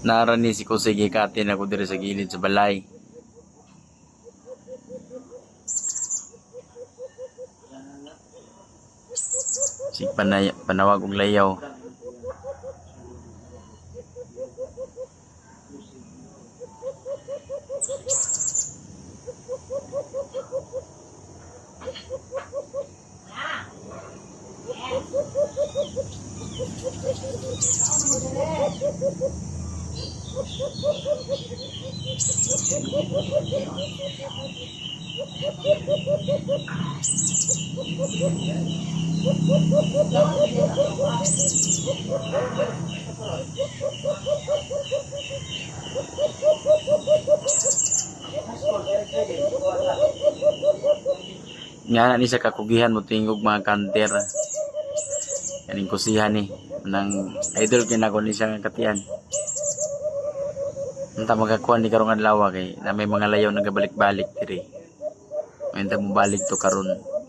Narani si Kusig ikatin ako diri sa gilid sa balay. Si panay, panawag og layaw. Nga na ni sa kakugihan mo tingog mga kanter. Kaning kusihan ni nang idol kinako ni siya nga katiyan. Unta magakuan ni karong adlaw kay na may mga layaw nagabalik-balik diri. Mayta mo balik to karon.